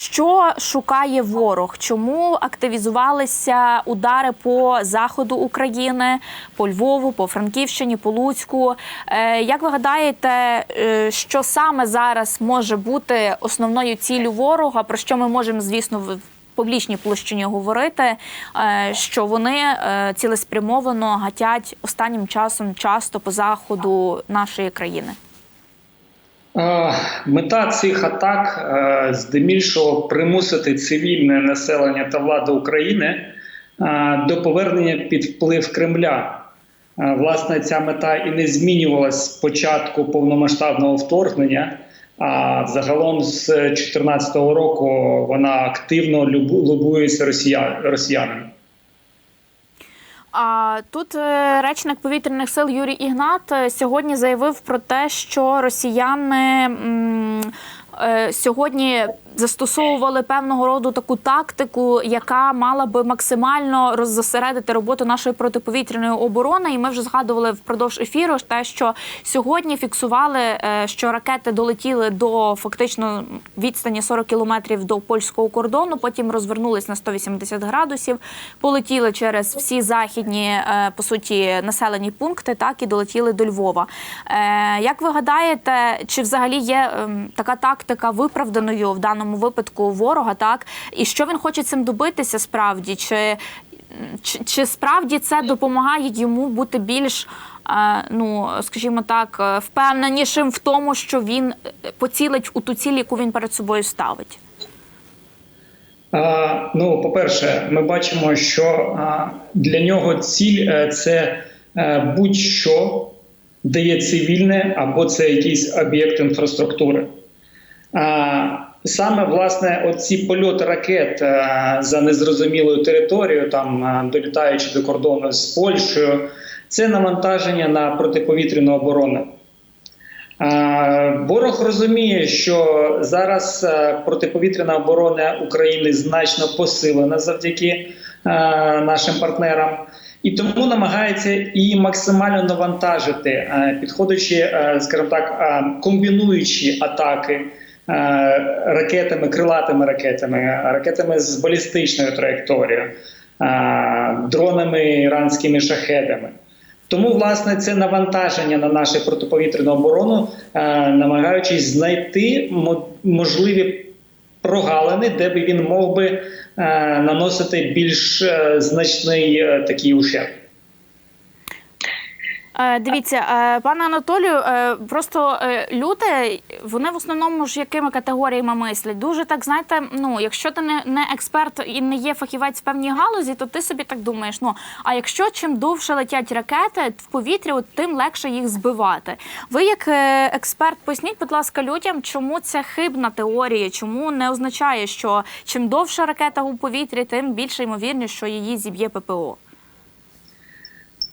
Що шукає ворог? Чому активізувалися удари по заходу України, по Львову, по Франківщині, по Луцьку? Е, як ви гадаєте, е, що саме зараз може бути основною ціллю ворога? Про що ми можемо, звісно, в публічній площині говорити? е, що вони цілеспрямовано гатять останнім часом часто по заходу нашої країни? Е, Мета цих атак е, здебільшого примусити цивільне населення та владу України е, до повернення під вплив Кремля. Власне, ця мета і не змінювалась з початку повномасштабного вторгнення. А загалом з 2014 року вона активно любу- лобується росіянами. А тут е, речник повітряних сил Юрій Ігнат е, сьогодні заявив про те, що росіяни е, сьогодні застосовували певного роду таку тактику, яка мала би максимально роззосередити роботу нашої протиповітряної оборони. І ми вже згадували впродовж ефіру те, що сьогодні фіксували, е, що ракети долетіли до фактично відстані 40 кілометрів до польського кордону. Потім розвернулись на 180 градусів, полетіли через всі західні е, по суті населені пункти, так і долетіли до Львова. Е, Як ви гадаєте, чи взагалі є ем, така тактика виправданою в даному випадку ворога? Так і що він хоче цим добитися справді? Чи чи, чи справді це допомагає йому бути більш, е, ну скажімо так, е, впевненішим в тому, що він е, поцілить у ту ціль, яку він перед собою ставить? А, ну, по-перше, ми бачимо, що а, для нього ціль це будь-що де є цивільне або це якийсь об'єкт інфраструктури. А, саме власне оці польоти ракет е, за незрозумілою територією, там е, долітаючи до кордону з Польщею, це навантаження на протиповітряну оборону. Е, Ворог розуміє, що зараз протиповітряна оборона України значно посилена завдяки нашим партнерам, і тому намагається і максимально навантажити, підходячи, скажімо так, комбінуючи атаки ракетами, крилатими ракетами, ракетами з балістичною траєкторією, е, дронами іранськими шахедами. Тому, власне, це навантаження на нашу протиповітряну оборону, е, намагаючись знайти мо- можливі прогалини, де би він мог би е, наносити більш е, значний е, такий ущерб. Е, Дивіться, е, пане Анатолію, е, просто люди, вони в основному ж якими категоріями мислять? Дуже так, знаєте, ну якщо ти не, не експерт і не є фахівець в певній галузі, то ти собі так думаєш. Ну а якщо чим довше летять ракети в повітрі, от тим легше їх збивати. Ви, як експерт, поясніть, будь ласка, людям, чому це хибна теорія, чому не означає, що чим довше ракета у повітрі, тим більше ймовірність, що її зіб'є ППО.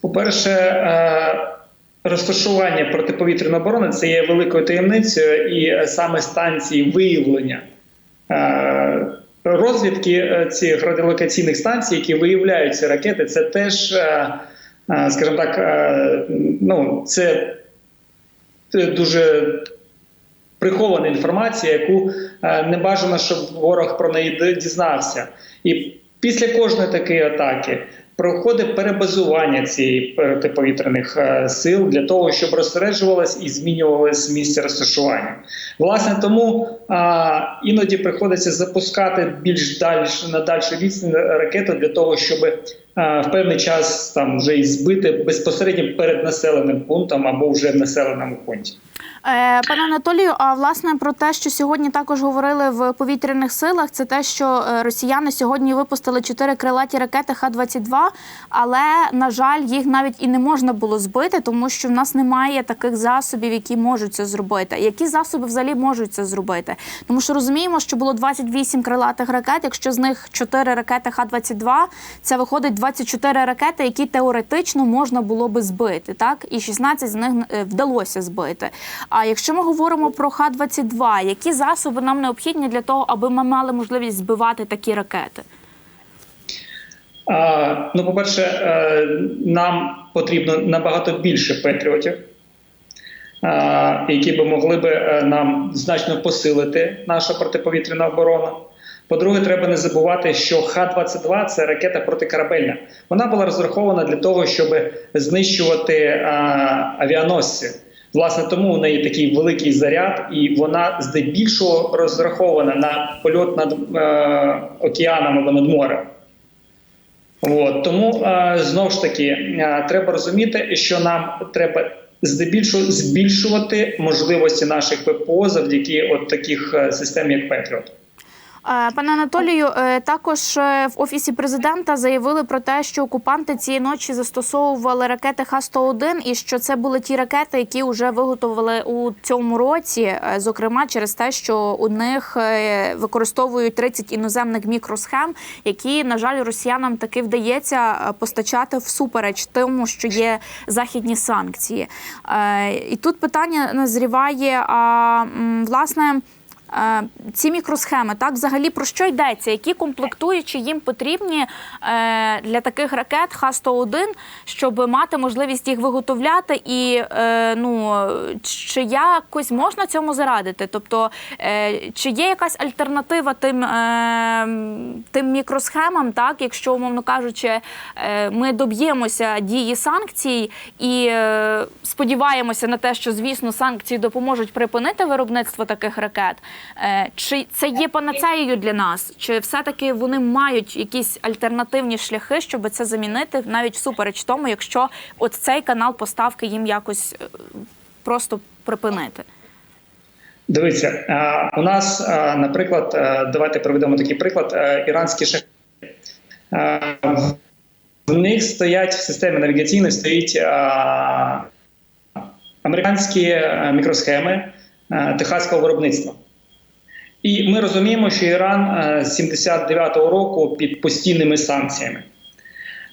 По-перше, е, розташування протиповітряної оборони це є великою таємницею, і е, саме станції виявлення е, розвідки цих радіолокаційних станцій, які виявляють ці ракети, це теж, скажімо так, ну, це дуже прихована інформація, яку не бажано, щоб ворог про неї дізнався. І після кожної такої атаки проходить перебазування цієї протиповітряних е, сил для того, щоб розсереджувалось і змінювалось місце розташування. Власне, тому а, іноді приходиться запускати більш дальш на дальшу відстань ракету для того, щоб а, в певний час там вже і збити безпосередньо перед населеним пунктом або вже в населеному пункті. Е, Пане Анатолію, а власне про те, що сьогодні також говорили в повітряних силах, це те, що е, росіяни сьогодні випустили чотири крилаті ракети Х-22, але на жаль, їх навіть і не можна було збити, тому що в нас немає таких засобів, які можуть це зробити. Які засоби взагалі можуть це зробити? Тому що розуміємо, що було 28 крилатих ракет. Якщо з них 4 ракети Х-22, це виходить 24 ракети, які теоретично можна було би збити, так і 16 з них е, вдалося збити. А якщо ми говоримо про Х-22, які засоби нам необхідні для того, аби ми мали можливість збивати такі ракети? Ну, по-перше, е, нам потрібно набагато більше патріотів, е, які би могли би е, нам значно посилити нашу протиповітряну оборону. По-друге, треба не забувати, що Х-22 це ракета протикорабельна. Вона була розрахована для того, щоб знищувати авіаносці. Власне, тому у неї такий великий заряд, і вона здебільшого розрахована на польот над е, океаном або над морем. От, тому е, знову ж таки е, треба розуміти, що нам треба здебільшого збільшувати можливості наших ППО завдяки от таких е, систем, як Петріот. Пане Анатолію, е, також е, в офісі президента заявили про те, що окупанти цієї ночі застосовували ракети Х-101 і що це були ті ракети, які вже виготовили у цьому році, е, зокрема через те, що у них використовують 30 іноземних мікросхем, які на жаль росіянам таки вдається постачати всупереч тому, що є західні санкції. І тут питання назріває. Власне. Ці мікросхеми, так взагалі про що йдеться? Які комплектуючі їм потрібні е, для таких ракет Х-101, щоб мати можливість їх виготовляти, і е, ну чи якось можна цьому зарадити? Тобто, е, чи є якась альтернатива тим, тим мікросхемам, так, якщо, умовно кажучи, ми доб'ємося дії санкцій і сподіваємося на те, що звісно санкції допоможуть припинити виробництво таких ракет. Е, Чи це є панацеєю для нас? Чи все-таки вони мають якісь альтернативні шляхи, щоб це замінити, навіть всупереч тому, якщо от цей канал поставки їм якось е, просто припинити? Дивіться, е, у нас, наприклад, давайте приведемо такий приклад: іранські шахи. В них стоять в системі навігаційної стоїть американські мікросхеми техаського виробництва. І ми розуміємо, що Іран е, з 79-го року під постійними санкціями.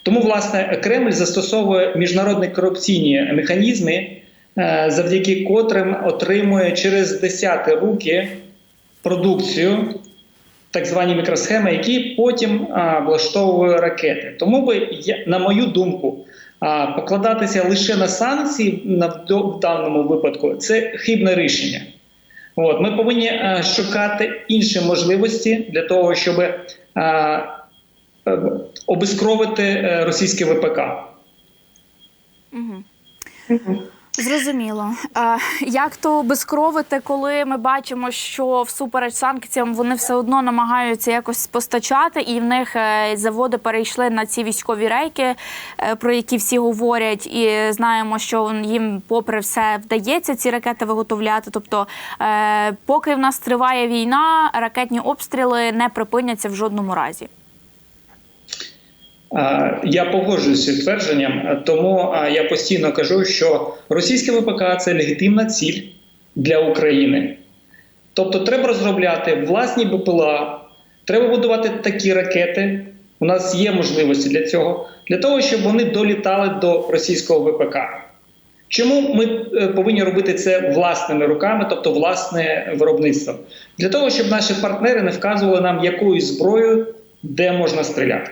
Тому, власне, Кремль застосовує міжнародні корупційні механізми, е, завдяки котрим отримує через десяти руки продукцію, так звані мікросхеми, які потім влаштовує ракети. Тому би, на мою думку, покладатися лише на санкції в даному випадку це хибне рішення. От, ми повинні е, шукати інші можливості для того, щоб е, е, обескровити е, російське ВПК. Угу. Зрозуміло. Як то безкровити, коли ми бачимо, що всупереч санкціям вони все одно намагаються якось постачати, і в них е, заводи перейшли на ці військові рейки, е, про які всі говорять, і знаємо, що їм, попри все, вдається ці ракети виготовляти. Тобто, е, поки в нас триває війна, ракетні обстріли не припиняться в жодному разі. Я погоджуюся з твердженням, тому я постійно кажу, що російське ВПК це легітимна ціль для України. Тобто, треба розробляти власні БПЛА, треба будувати такі ракети. У нас є можливості для цього, для того, щоб вони долітали до російського ВПК. Чому ми е, повинні робити це власними руками, тобто власне виробництво? Для того, щоб наші партнери не вказували нам якою зброєю, де можна стріляти.